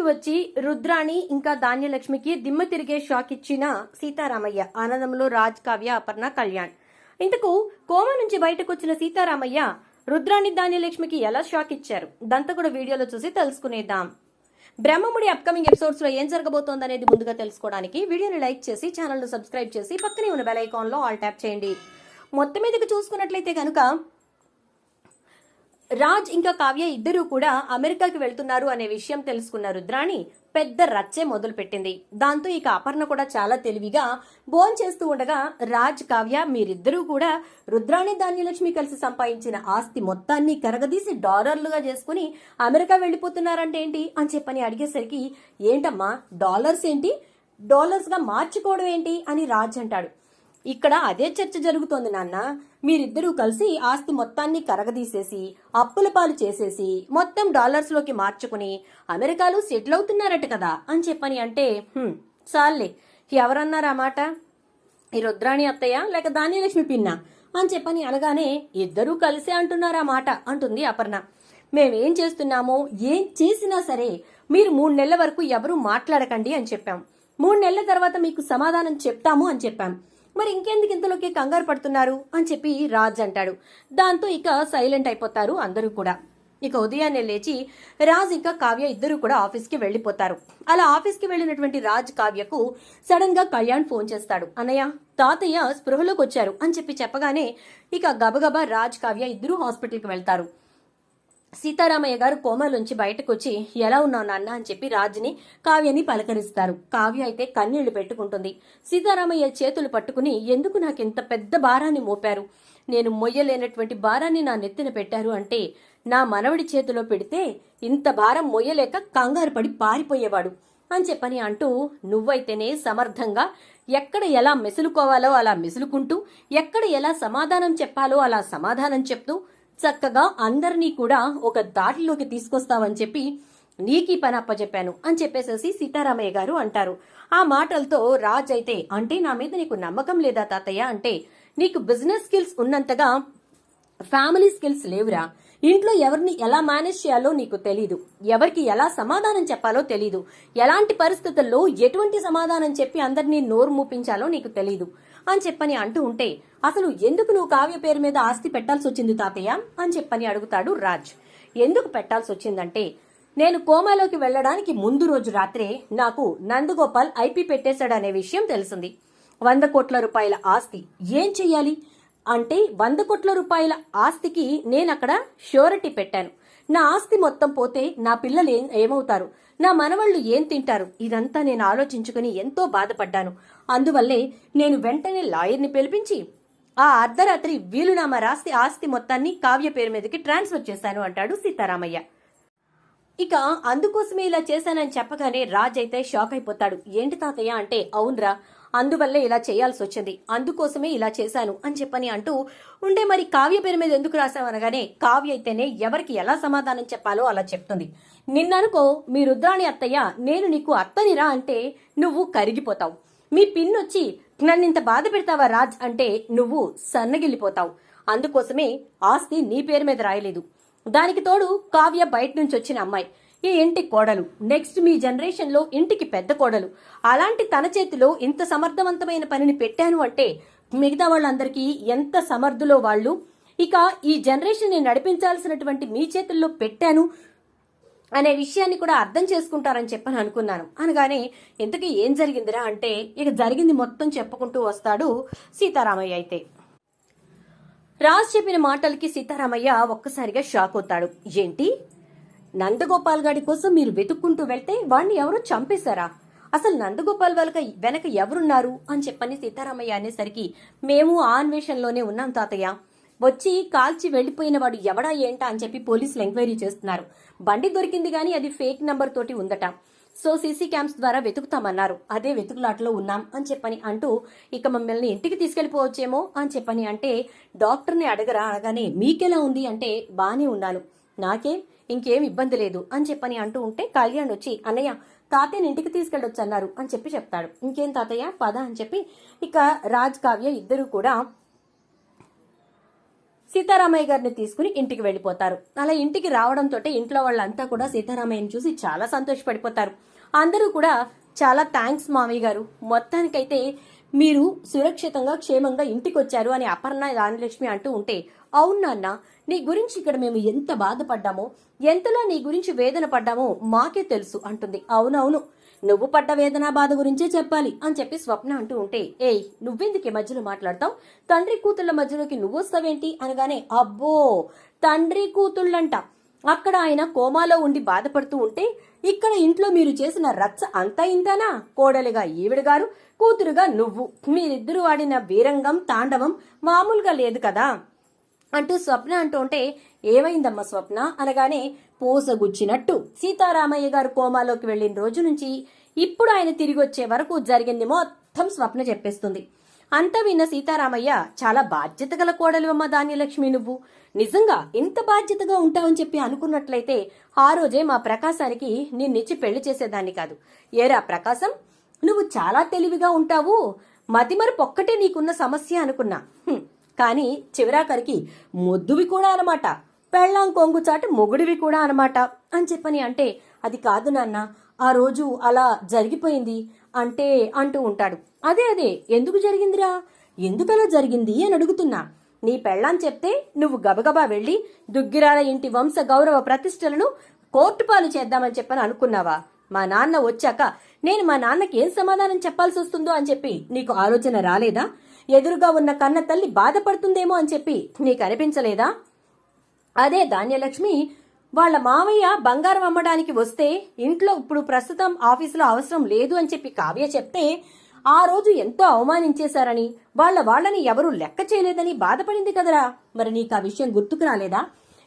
ఇంటికి వచ్చి రుద్రాణి ఇంకా ధాన్యలక్ష్మికి దిమ్మ తిరిగే షాక్ ఇచ్చిన సీతారామయ్య ఆనందంలో రాజ్ కావ్య అపర్ణ కళ్యాణ్. ఇంతకు కోమ నుంచి బయటకు వచ్చిన సీతారామయ్య రుద్రాణి ధాన్యలక్ష్మికి ఎలా షాక్ ఇచ్చారు? దంతా కూడా వీడియోలో చూసి తెలుసుకునేద్దాం. బ్రహ్మముడి అప్కమింగ్ ఎపిసోడ్స్లో ఏం జరగబోతోంది అనేది ముందుగా తెలుసుకోవడానికి వీడియోని లైక్ చేసి ఛానల్ను సబ్స్క్రైబ్ చేసి పక్కనే ఉన్న బెల్ ఐకాన్లో ఆల్ ట్యాప్ చేయండి. మొత్తం మీదకి చూసుకున్నట్లయితే కనుక రాజ్ ఇంకా కావ్య ఇద్దరూ కూడా అమెరికాకి వెళ్తున్నారు అనే విషయం తెలుసుకున్న రుద్రాణి పెద్ద రచ్చే మొదలు పెట్టింది దాంతో ఇక అపర్ణ కూడా చాలా తెలివిగా బోన్ చేస్తూ ఉండగా రాజ్ కావ్య మీరిద్దరూ కూడా రుద్రాణి ధాన్యలక్ష్మి కలిసి సంపాదించిన ఆస్తి మొత్తాన్ని కరగదీసి డాలర్లుగా చేసుకుని అమెరికా వెళ్ళిపోతున్నారంటే ఏంటి అని చెప్పని అడిగేసరికి ఏంటమ్మా డాలర్స్ ఏంటి? డాలర్స్గా మార్చుకోవడం ఏంటి? అని రాజ్ అంటాడు. ఇక్కడ అదే చర్చ జరుగుతోంది నాన్న. మీరిద్దరూ కలిసి ఆస్తి మొత్తాన్ని కరగదీసేసి అప్పుల పాలు చేసేసి మొత్తం డాలర్స్లోకి మార్చుకుని అమెరికాలో సెటిల్ అవుతున్నారట కదా అని చెప్పని అంటే "హ్మ్, చాలే ఎవరన్నారా మాట? ఈ రుద్రాణి అత్తయ్య లేక ధాన్యలక్ష్మి పిన్న అని చెప్పని అనగానే ఇద్దరూ కలిసే అంటున్నారా మాట అంటుంది అపర్ణ. మేమేం చేస్తున్నామో ఏం చేసినా సరే మీరు మూడు నెలల వరకు ఎవరూ మాట్లాడకండి అని చెప్పాం. మూడు నెలల తర్వాత మీకు సమాధానం చెప్తాము అని చెప్పాం. మరి ఇంకెందుకు ఇంతలోకి కంగారు పడుతున్నారు అని చెప్పి రాజ్ అంటాడు. దాంతో ఇక సైలెంట్ అయిపోతారు అందరూ కూడా. ఇక ఉదయాన్నే లేచి రాజ్ ఇంకా కావ్య ఇద్దరు కూడా ఆఫీస్కి వెళ్ళిపోతారు. అలా ఆఫీస్కి వెళ్ళినటువంటి రాజ్ కావ్యకు సడన్గా కళ్యాణ్ ఫోన్ చేస్తాడు. అన్నయ్య తాతయ్య స్పృహలోకి వచ్చారు అని చెప్పి చెప్పగానే ఇక గబగబా రాజ్ కావ్య ఇద్దరు హాస్పిటల్కి వెళ్తారు. సీతారామయ్య గారు కోమలోంచి బయటకు వచ్చి ఎలా ఉన్నావు నాన్న? అని చెప్పి రాజుని కావ్యని పలకరిస్తారు. కావ్య అయితే కన్నీళ్ళు పెట్టుకుంటుంది. సీతారామయ్య చేతులు పట్టుకుని ఎందుకు నాకు ఇంత పెద్ద భారాన్ని మోపారు? నేను మొయ్యలేనటువంటి భారాన్ని నా నెత్తిన పెట్టారు అంటే నా మనవడి చేతిలో పెడితే ఇంత భారం మొయ్యలేక కంగారు పడి పారిపోయేవాడు అని చెప్పని అంటూ నువ్వైతేనే సమర్థంగా ఎక్కడ ఎలా మెసులుకోవాలో అలా మెసులుకుంటూ ఎక్కడ ఎలా సమాధానం చెప్పాలో అలా సమాధానం చెప్తూ చక్కగా అందరినీ కూడా ఒక దాటిలోకి తీసుకొస్తావని చెప్పి నీకీ పని అప్పచెప్పాను అని చెప్పేసేసి సీతారామయ్య గారు అంటారు. ఆ మాటలతో రాజ్ అయితే అంటే నా మీద నీకు నమ్మకం లేదా తాతయ్య? అంటే నీకు బిజినెస్ స్కిల్స్ ఉన్నంతగా ఫ్యామిలీ స్కిల్స్ లేవురా. ఇంట్లో ఎవరిని ఎలా మేనేజ్ చేయాలో నీకు తెలీదు. ఎవరికి ఎలా సమాధానం చెప్పాలో తెలీదు. ఎలాంటి పరిస్థితుల్లో ఎటువంటి సమాధానం చెప్పి అందరినీ నోరు మూపించాలో నీకు తెలీదు. అని చెప్పని అంటూ ఉంటే అసలు ఎందుకు నువ్వు కావ్య పేరు మీద ఆస్తి పెట్టాల్సి వచ్చింది తాతయ్య? అని చెప్పని అడుగుతాడు రాజ్. ఎందుకు పెట్టాల్సి వచ్చిందంటే నేను కోమాలోకి వెళ్ళడానికి ముందు రోజు రాత్రే నాకు నందగోపాల్ ఐపీ పెట్టేశాడనే విషయం తెలిసింది. వంద కోట్ల రూపాయల ఆస్తి ఏం చెయ్యాలి? అంటే వంద కోట్ల రూపాయల ఆస్తికి నేను అక్కడ షూరిటీ పెట్టాను. నా ఆస్తి మొత్తం పోతే నా పిల్లలు ఏం ఏమవుతారు? నా మనవళ్ళు ఏం తింటారు? ఇదంతా నేను ఆలోచించుకుని ఎంతో బాధపడ్డాను. అందువల్లే నేను వెంటనే లాయర్ని పిలిపించి ఆ అర్ధరాత్రి వీలునామా రాసి ఆస్తి మొత్తాన్ని కావ్య పేరు మీదకి ట్రాన్స్ఫర్ చేశాను అంటాడు సీతారామయ్య. ఇక అందుకోసమే ఇలా చేశానని చెప్పగానే రాజ్ అయితే షాక్ అయిపోతాడు ఏంటి తాతయ్య అంటే అవునరా అందువల్లే ఇలా చేయాల్సి వచ్చింది. అందుకోసమే ఇలా చేశాను అని చెప్పని అంటూ ఉండే మరి కావ్య పేరు మీద ఎందుకు రాశామనగానే కావ్య అయితేనే ఎవరికి ఎలా సమాధానం చెప్పాలో అలా చెప్తుంది. నిన్ననుకో మీ రుద్రాణి అత్తయ్య నేను నీకు అత్తనిరా అంటే నువ్వు కరిగిపోతావు. మీ పిన్నొచ్చి నన్నింత బాధ పెడతావా రాజ్ అంటే నువ్వు సన్నగిల్లిపోతావు. అందుకోసమే ఆస్తి నీ పేరు మీద రాయలేదు. దానికి తోడు కావ్య బయట నుంచి వచ్చిన అమ్మాయి. ఈ ఇంటి కోడలు. నెక్స్ట్ మీ జనరేషన్లో ఇంటికి పెద్ద కోడలు. అలాంటి తన చేతిలో ఇంత సమర్థవంతమైన పనిని పెట్టాను అంటే మిగతా వాళ్ళందరికీ ఎంత సమర్థులో వాళ్ళు? ఇక ఈ జనరేషన్ని నడిపించాల్సినటువంటి మీ చేతుల్లో పెట్టాను అనే విషయాన్ని కూడా అర్థం చేసుకుంటారని చెప్పని అనుకున్నాను. అనగానే ఇంతకీ ఏం జరిగిందిరా అంటే ఇక జరిగింది మొత్తం చెప్పుకుంటూ వస్తాడు సీతారామయ్య అయితే. రాజ్ చెప్పిన మాటలకి సీతారామయ్య ఒక్కసారిగా షాక్ అవుతాడు. ఏంటి? నందగోపాల్ గాడి కోసం మీరు వెతుక్కుంటూ వెళ్తే వాణ్ణి ఎవరో చంపేశారా? అసలు నందగోపాల్ వాళ్ళక వెనక ఎవరున్నారు? అని చెప్పని సీతారామయ్య అనేసరికి మేము ఆ అన్వేషణలోనే ఉన్నాం తాతయ్య. వచ్చి కాల్చి వెళ్ళిపోయిన వాడు ఎవడా ఏంటా? అని చెప్పి పోలీసులు ఎంక్వైరీ చేస్తున్నారు. బండి దొరికింది గానీ అది ఫేక్ నంబర్ తోటి ఉందట. సో సీసీ క్యామ్స్ ద్వారా వెతుకుతామన్నారు. అదే వెతుకులాటలో ఉన్నాం అని చెప్పని అంటూ ఇక మమ్మల్ని ఇంటికి తీసుకెళ్ళిపోవచ్చేమో అని చెప్పని అంటే డాక్టర్ని అడగరా అనగానే మీకెలా ఉంది? అంటే బానే ఉన్నాను. నాకేం? ఇంకేం ఇబ్బంది లేదు అని చెప్పని అంటూ ఉంటే కళ్యాణ్ వచ్చి అన్నయ్య తాతయ్యని ఇంటికి తీసుకెళ్ళొచ్చు అన్నారు అని చెప్పి చెప్తాడు. ఇంకేం తాతయ్య? పద అని చెప్పి ఇక రాజ్ కావ్య ఇద్దరు కూడా సీతారామయ్య గారిని తీసుకుని ఇంటికి వెళ్ళిపోతారు. అలా ఇంటికి రావడంతో ఇంట్లో వాళ్ళంతా కూడా సీతారామయ్యని చూసి చాలా సంతోషపడిపోతారు. అందరూ కూడా చాలా థ్యాంక్స్ మామయ్య గారు. మొత్తానికైతే మీరు సురక్షితంగా క్షేమంగా ఇంటికి వచ్చారు అని అపర్ణ రాణలక్ష్మి అంటూ ఉంటే అవును నాన్న నీ గురించి ఇక్కడ మేము ఎంత బాధపడ్డామో ఎంతలా నీ గురించి వేదన పడ్డామో మాకే తెలుసు అంటుంది. అవునవును నువ్వు పడ్డ వేదన బాధ గురించే చెప్పాలి అని చెప్పి స్వప్న అంటూ ఉంటే ఏయ్ నువ్వెందుకు మధ్యలో మాట్లాడతావు? తండ్రి కూతుళ్ళ మధ్యలోకి నువ్వు వస్తావేంటి? అనగానే అబ్బో తండ్రి కూతుళ్ళంట. అక్కడ ఆయన కోమాలో ఉండి బాధపడుతూ ఉంటే ఇక్కడ ఇంట్లో మీరు చేసిన రచ్చ అంతా ఇంతానా? కోడలిగా ఈవిడ గారు కూతురుగా నువ్వు. మీరిద్దరూ ఆడిన వీరంగం తాండవం మామూలుగా లేదు కదా? అంటూ స్వప్న అంటూ ఉంటే ఏమైందమ్మా స్వప్న? అనగానే పూసగుచ్చినట్టు. సీతారామయ్య గారు కోమాలోకి వెళ్ళిన రోజు నుంచి ఇప్పుడు ఆయన తిరిగి వచ్చే వరకు జరిగింది మొత్తం స్వప్న చెప్పేస్తుంది. అంత విన్న సీతారామయ్య చాలా బాధ్యత గల కోడలు అమ్మ ధాన్యలక్ష్మి నువ్వు. నిజంగా ఇంత బాధ్యతగా ఉంటావని చెప్పి అనుకున్నట్లయితే ఆ రోజే మా ప్రకాశానికి నిన్నిచ్చి పెళ్ళి చేసేదాన్ని కాదు. ఏరా ప్రకాశం నువ్వు చాలా తెలివిగా ఉంటావు. మతిమరుపు ఒక్కటే నీకున్న సమస్య అనుకున్నా. కానీ చివరాఖరికి మొద్దువి కూడా అనమాట. పెళ్ళాం కొంగుచాటి మొగుడివి కూడా అనమాట. అని చెప్పని అంటే అది కాదు నాన్న ఆ రోజు అలా జరిగిపోయింది అంటే అంటూ ఉంటాడు. అదే అదే ఎందుకు జరిగిందిరా? ఎందుకలా జరిగింది అని అడుగుతున్నా. నీ పెళ్ళాం చెప్తే నువ్వు గబగబా వెళ్ళి దుగ్గిరాల ఇంటి వంశ గౌరవ ప్రతిష్టలను కోర్టు పాలు చేద్దామని చెప్పని అనుకున్నావా? మా నాన్న వచ్చాక నేను మా నాన్నకి ఏం సమాధానం చెప్పాల్సి వస్తుందో అని చెప్పి నీకు ఆలోచన రాలేదా? ఎదురుగా ఉన్న కన్న తల్లి బాధపడుతుందేమో అని చెప్పి నీకు అనిపించలేదా అదే ధాన్యలక్ష్మి వాళ్ళ మామయ్య బంగారం అమ్మడానికి వస్తే ఇంట్లో ఇప్పుడు ప్రస్తుతం ఆఫీసులో అవసరం లేదు అని చెప్పి కావ్య చెప్తే ఆ రోజు ఎంతో అవమానించేశారని వాళ్ళ వాళ్ళని ఎవరూ లెక్క చేయలేదని బాధపడింది కదరా. మరి నీకు ఆ విషయం గుర్తుకు రాలేదా?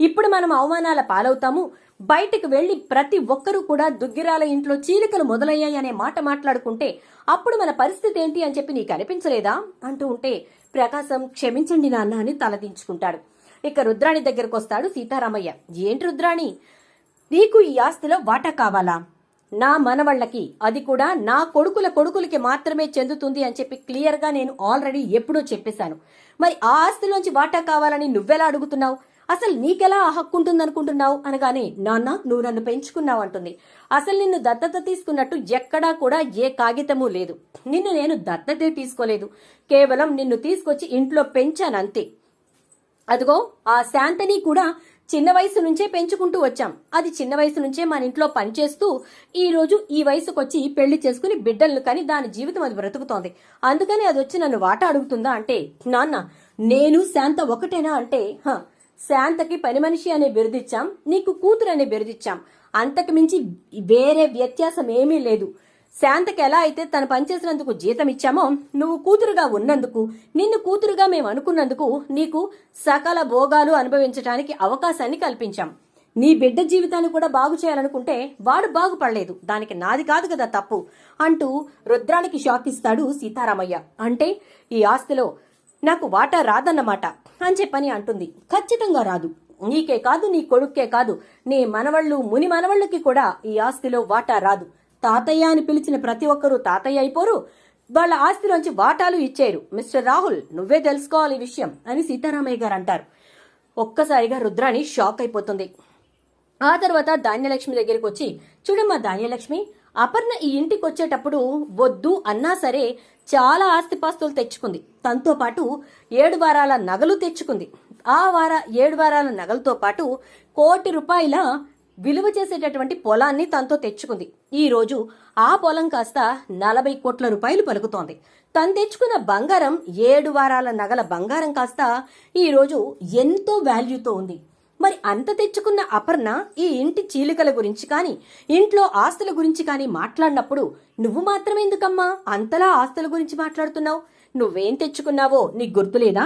ఇప్పుడు మనం అవమానాల పాలవుతాము బయటకు వెళ్ళి ప్రతి ఒక్కరూ కూడా దుగ్గిరాల ఇంట్లో చీలికలు మొదలయ్యాయి అనే మాట మాట్లాడుకుంటే అప్పుడు మన పరిస్థితి ఏంటి అని చెప్పి నీకు అనిపించలేదా? అంటూ ఉంటే ప్రకాశం క్షమించండి నాన్న అని తలదించుకుంటాడు ఇక రుద్రాణి దగ్గరకు వస్తాడు సీతారామయ్య. ఏంటి రుద్రాణి? నీకు ఈ ఆస్తిలో వాటా కావాలా? నా మనవళ్ళకి అది కూడా నా కొడుకుల కొడుకులకి మాత్రమే చెందుతుంది అని చెప్పి క్లియర్గా నేను ఆల్రెడీ ఎప్పుడో చెప్పేశాను. మరి ఆ ఆస్తిలోంచి వాటా కావాలని నువ్వెలా అడుగుతున్నావు? అసలు నీకెలా ఆ హక్కు ఉంటుందనుకుంటున్నావు? అనగానే నాన్న నువ్వు నన్ను పెంచుకున్నావు అంటుంది. అసలు నిన్ను దత్తత తీసుకున్నట్టు ఎక్కడా కూడా ఏ కాగితము లేదు. నిన్ను నేను దత్తతే తీసుకోలేదు. కేవలం నిన్ను తీసుకొచ్చి ఇంట్లో పెంచానంతే. అదిగో ఆ శాంతని కూడా చిన్న వయసు నుంచే పెంచుకుంటూ వచ్చాం. అది చిన్న వయసు నుంచే మన ఇంట్లో పనిచేస్తూ ఈ రోజు ఈ వయసుకు వచ్చి పెళ్ళి చేసుకుని బిడ్డలను కానీ దాని జీవితం అది బ్రతుకుతోంది. అందుకని అది వచ్చి నన్ను వాట అడుగుతుందా అంటే నాన్న నేను శాంత ఒకటేనా? అంటే హ శాంతకి పని మనిషి అనే బిరుదిచ్చాం నీకు కూతురు అనే బిరుదిచ్చాం. అంతకు మించి వేరే వ్యత్యాసం ఏమీ లేదు. శాంతకి ఎలా అయితే తను పనిచేసినందుకు జీతం ఇచ్చామో నువ్వు కూతురుగా ఉన్నందుకు నిన్ను కూతురుగా మేము అనుకున్నందుకు నీకు సకల భోగాలు అనుభవించడానికి అవకాశాన్ని కల్పించాం. నీ బిడ్డ జీవితాన్ని కూడా బాగు చేయాలనుకుంటే వాడు బాగుపడలేదు. దానికి నాది కాదు కదా తప్పు అంటూ రుద్రానికి షాక్ ఇస్తాడు సీతారామయ్య. అంటే ఈ ఆస్తిలో నాకు వాటా రాదన్నమాట అని చెప్పని అంటుంది. ఖచ్చితంగా రాదు. నీకే కాదు నీ కొడుక్కే కాదు. నీ మనవళ్ళు ముని మనవళ్ళకి కూడా ఈ ఆస్తిలో వాటా రాదు. తాతయ్య అని పిలిచిన ప్రతి ఒక్కరూ తాతయ్య అయిపోరు. వాళ్ళ ఆస్తిలోంచి వాటాలు ఇచ్చారు. మిస్టర్ రాహుల్ నువ్వే తెలుసుకోవాలి ఈ విషయం అని సీతారామయ్య గారు అంటారు. ఒక్కసారిగా రుద్రాణి షాక్ అయిపోతుంది. ఆ తర్వాత ధాన్యలక్ష్మి దగ్గరికి వచ్చి చూడమ్మా ధాన్యలక్ష్మి అపర్ణ ఈ ఇంటికి వచ్చేటప్పుడు వద్దు అన్నా సరే చాలా ఆస్తిపాస్తులు తెచ్చుకుంది. తనతో పాటు ఏడు వారాల నగలు తెచ్చుకుంది. ఆ వార ఏడు వారాల నగలతో పాటు కోటి రూపాయల విలువ చేసేటటువంటి పొలాన్ని తనతో తెచ్చుకుంది. ఈ రోజు ఆ పొలం కాస్త నలభై కోట్ల రూపాయలు పలుకుతోంది. తను తెచ్చుకున్న బంగారం ఏడు వారాల నగల బంగారం కాస్త ఈ రోజు ఎంతో వాల్యూతో ఉంది. మరి అంత తెచ్చుకున్న అపర్ణ ఈ ఇంటి చీలికల గురించి కానీ ఇంట్లో ఆస్తుల గురించి కానీ మాట్లాడినప్పుడు నువ్వు మాత్రమే ఎందుకమ్మా అంతలా ఆస్తుల గురించి మాట్లాడుతున్నావు? నువ్వేం తెచ్చుకున్నావో నీకు గుర్తులేదా?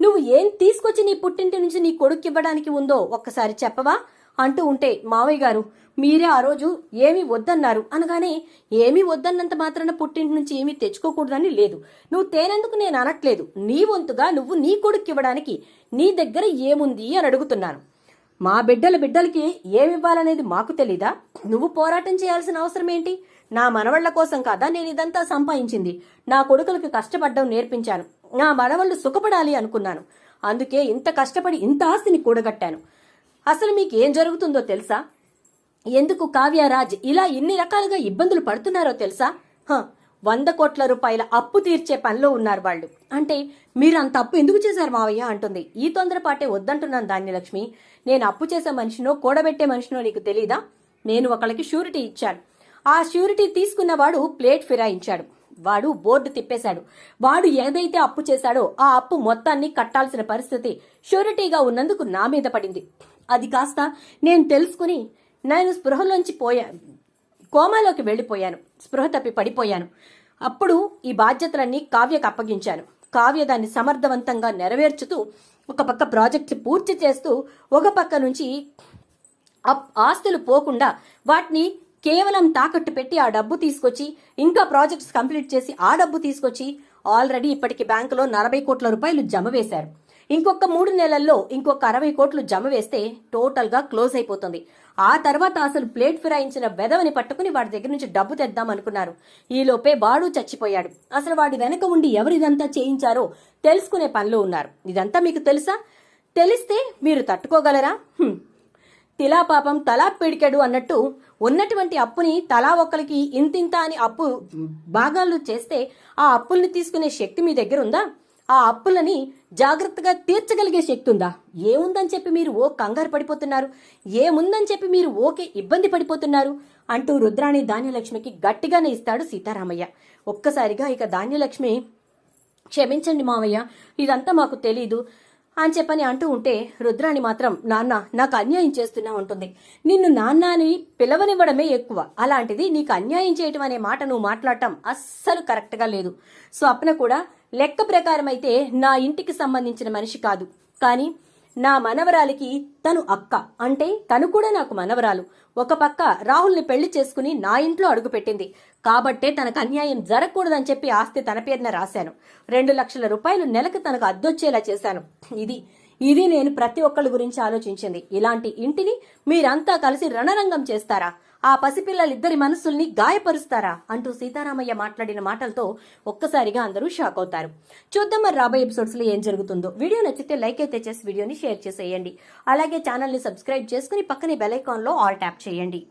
నువ్వు ఏం తీసుకొచ్చి నీ పుట్టింటి నుంచి నీ కొడుకు ఇవ్వడానికి ఉందో ఒక్కసారి చెప్పవా? అంటూ ఉంటే మావయ్య గారు మీరే ఆ రోజు ఏమీ వద్దన్నారు. అనగానే ఏమీ వద్దన్నంత మాత్రాన పుట్టింటి నుంచి ఏమీ తెచ్చుకోకూడదని లేదు. నువ్వు తేనందుకు నేను అనట్లేదు. నీ వంతుగా నువ్వు నీ కొడుకు ఇవ్వడానికి నీ దగ్గర ఏముంది? అని అడుగుతున్నాను మా బిడ్డల బిడ్డలకి ఏమివ్వాలనేది మాకు తెలీదా? నువ్వు పోరాటం చేయాల్సిన అవసరం ఏంటి? నా మనవళ్ళ కోసం కాదా నేను ఇదంతా సంపాదించింది? నా కొడుకులకు కష్టపడ్డం నేర్పించాను. నా మనవళ్ళు సుఖపడాలి అనుకున్నాను. అందుకే ఇంత కష్టపడి ఇంత ఆస్తిని కూడగట్టాను. అసలు మీకు ఏం జరుగుతుందో తెలుసా? ఎందుకు కావ్యరాజ్ ఇలా ఇన్ని రకాలుగా ఇబ్బందులు పడుతున్నారో తెలుసా? హ, వంద కోట్ల రూపాయల అప్పు తీర్చే పనిలో ఉన్నారు వాళ్ళు. అంటే మీరు అంత అప్పు ఎందుకు చేశారు మావయ్య? అంటుంది. ఈ తొందరపాటే వద్దంటున్నాను ధాన్యలక్ష్మి. నేను అప్పు చేసే మనిషినో కూడబెట్టే మనిషినో నీకు తెలీదా? నేను ఒకళ్ళకి షూరిటీ ఇచ్చాను. ఆ షూరిటీ తీసుకున్నవాడు ప్లేట్ ఫిరాయించాడు. వాడు బోర్డు తిప్పేశాడు. వాడు ఏదైతే అప్పు చేశాడో ఆ అప్పు మొత్తాన్ని కట్టాల్సిన పరిస్థితి షూరిటీగా ఉన్నందుకు నా మీద పడింది. అది కాస్త నేను తెలుసుకుని నేను స్పృహలోంచి పోయా కోమాలోకి వెళ్ళిపోయాను. స్పృహ తప్పి పడిపోయాను. అప్పుడు ఈ బాధ్యతలన్నీ కావ్యకు అప్పగించాను. కావ్య దాన్ని సమర్థవంతంగా నెరవేర్చుతూ ఒక పక్క ప్రాజెక్ట్ పూర్తి చేస్తూ ఒక పక్క నుంచి అప్- ఆస్తులు పోకుండా వాటిని కేవలం తాకట్టు పెట్టి ఆ డబ్బు తీసుకొచ్చి ఇంకా ప్రాజెక్ట్స్ కంప్లీట్ చేసి ఆ డబ్బు తీసుకొచ్చి ఆల్రెడీ ఇప్పటికి బ్యాంకులో నలభై కోట్ల రూపాయలు జమ వేశారు. ఇంకొక మూడు నెలల్లో ఇంకొక అరవై కోట్లు జమ వేస్తే టోటల్గా క్లోజ్ అయిపోతుంది. ఆ తర్వాత అసలు ప్లేట్ ఫిరాయించిన బెదవని పట్టుకుని వాడి దగ్గర నుంచి డబ్బు తెద్దాం అనుకున్నారు. ఈలోపే వాడు చచ్చిపోయాడు. అసలు వాడి వెనక ఉండి ఎవరిదంతా చేయించారో తెలుసుకునే పనిలో ఉన్నారు. ఇదంతా మీకు తెలుసా? తెలిస్తే మీరు తట్టుకోగలరా? తిలా పాపం తలా పిడికాడు అన్నట్టు ఉన్నటువంటి అప్పుని తలా ఒక్కరికి ఇంతింత అని అప్పు భాగాలు చేస్తే ఆ అప్పుల్ని తీసుకునే శక్తి మీ దగ్గర ఉందా? ఆ అప్పులని జాగ్రత్తగా తీర్చగలిగే శక్తి ఉందా ఏముందని చెప్పి మీరు ఓ కంగారు పడిపోతున్నారు? ఏముందని చెప్పి మీరు ఓకే ఇబ్బంది పడిపోతున్నారు? అంటూ రుద్రాణి ధాన్యలక్ష్మికి గట్టిగానే ఇస్తాడు సీతారామయ్య. ఒక్కసారిగా ఇక ధాన్యలక్ష్మి క్షమించండి మావయ్య ఇదంతా మాకు తెలీదు అని చెప్పని అంటూ ఉంటే రుద్రాణి మాత్రం నాన్న నాకు అన్యాయం చేస్తున్నా ఉంటుంది నిన్ను నాన్న అని పిలవనివ్వడమే ఎక్కువ. అలాంటిది నీకు అన్యాయం చేయటం అనే మాట నువ్వు మాట్లాడటం అస్సలు కరెక్ట్గా లేదు. స్వప్న కూడా లెక్క ప్రకారం అయితే నా ఇంటికి సంబంధించిన మనిషి కాదు. కానీ నా మనవరాలికి తను అక్క. అంటే తను కూడా నాకు మనవరాలు. ఒక పక్క రాహుల్ని పెళ్ళి చేసుకుని నా ఇంట్లో అడుగుపెట్టింది కాబట్టే తనకు అన్యాయం జరగకూడదని చెప్పి ఆస్తి తన పేరున రాశాను. రెండు లక్షల రూపాయలు నెలకు తనకు అద్దొచ్చేలా చేశాను. ఇది ఇది నేను ప్రతి ఒక్కళ్ళ గురించి ఆలోచించింది. ఇలాంటి ఇంటిని మీరంతా కలిసి రణరంగం చేస్తారా? ఆ పసిపిల్లలిద్దరి మనసుల్ని గాయపరుస్తారా? అంటూ సీతారామయ్య మాట్లాడిన మాటలతో ఒక్కసారిగా అందరూ షాక్ అవుతారు. చూద్దాం మరి రాబోయే ఎపిసోడ్స్లో ఏం జరుగుతుందో. వీడియో నచ్చితే లైక్ అయితే చేసి వీడియోని షేర్ చేసేయండి. అలాగే ఛానల్ని సబ్స్క్రైబ్ చేసుకుని పక్కనే బెల్ ఐకాన్లో ఆల్ ట్యాప్ చేయండి.